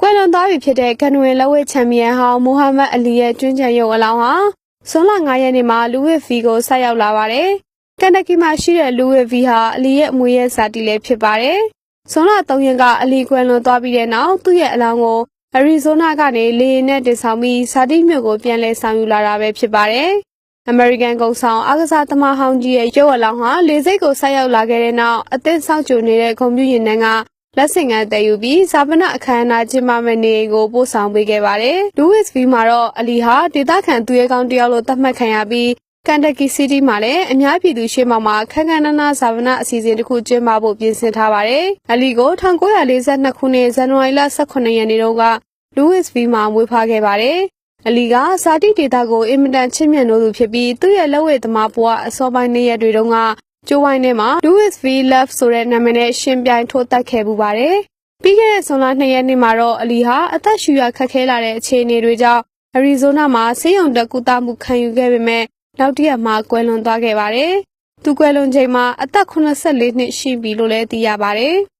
ကွယ်လွန်သွားပြီဖြစ်တဲ့ကန်နဝင်လက်ဝဲချန်ပီယံဟောင်းမိုဟာမက်အလီရဲ့ကျွန်းချံရုပ်အလောင်းဟာဇွန်လ9ရက်နေ့မှာလူဝစ်ဗီကိုဆက်ရောက်လာပါတယ်။ကန်တကီမှာရှိတဲ့လူဝစ်ဗီဟာအလီရဲ့အမွေရဲ့ဇာတိလည်းဖြစ်ပါတယ်။ဇွန်လ3ရက်ကအလီကွယ်လွန်သွားပြီးတဲ့နောက်သူ့ရဲ့အလောင်းကိုအရီဇိုနာကနေလေယာဉ်နဲ့တင်ဆောင်ပြီးဇာတိမြို့ကိုပြန်လည်ဆောင်ယူလာတာပဲဖြစ်ပါတယ်။ American ကုံဆောင်အားကစားသမားဟောင်းကြီးရဲ့ရုပ်အလောင်းဟာလေစိတ်ကိုဆက်ရောက်လာခဲ့တဲ့နောက်အသင်းဆောက်ကြိုနေတဲ့ဂုံပြူရင်နှန်းက လက်ဆင့်ကမ်းတည်ယူပြီးဇာပနအခမ်းအနားကျင်းပမယ့်နေကိုပို့ဆောင်ပေးခဲ့ပါတယ်။ Louis V မှာတော့အလီဟာဒေသခံသူရဲကောင်းတယောက်လို့သတ်မှတ်ခံရပြီးကန်တက်ကီစီးတီးမှာလည်းအများပြည်သူရှေ့မှောက်မှာခန်းခန်းနားနားဇာပနအစီအစဉ်တစ်ခုကျင်းပဖို့ပြင်ဆင်ထားပါတယ်။အလီကို1942ခုနှစ်ဇန်နဝါရီလ18ရက်နေ့တုန်းက Louis V မှာမွေးဖွားခဲ့ပါတယ်။အလီကဇာတိဒေတာကိုအင်မတန်ချစ်မြတ်နိုးသူဖြစ်ပြီးသူ့ရဲ့လက်ဝဲသမားဘဝအစောပိုင်းနေ့ရက်တွေတုန်းက ကျိုးဝိုင်းထဲမှာ Louis V Love ဆိုတဲ့နာမည်နဲ့ရှင်ပြိုင်ထိုးတက်ခဲ့ပူပါတယ်။ပြီးခဲ့တဲ့ဇွန်လ2ရက်နေ့မှာတော့အလီဟာအသက်ရှူရခက်ခဲလာတဲ့အခြေအနေတွေကြောင့်အရီဇိုနာမှာဆေးရုံတက်ကူတာမှုခံယူခဲ့ပေမဲ့နောက်တစ်ရက်မှာကွယ်လွန်သွားခဲ့ပါတယ်။သူကွယ်လွန်ချိန်မှာအသက်84နှစ်ရှိပြီလို့လည်းသိရပါတယ်။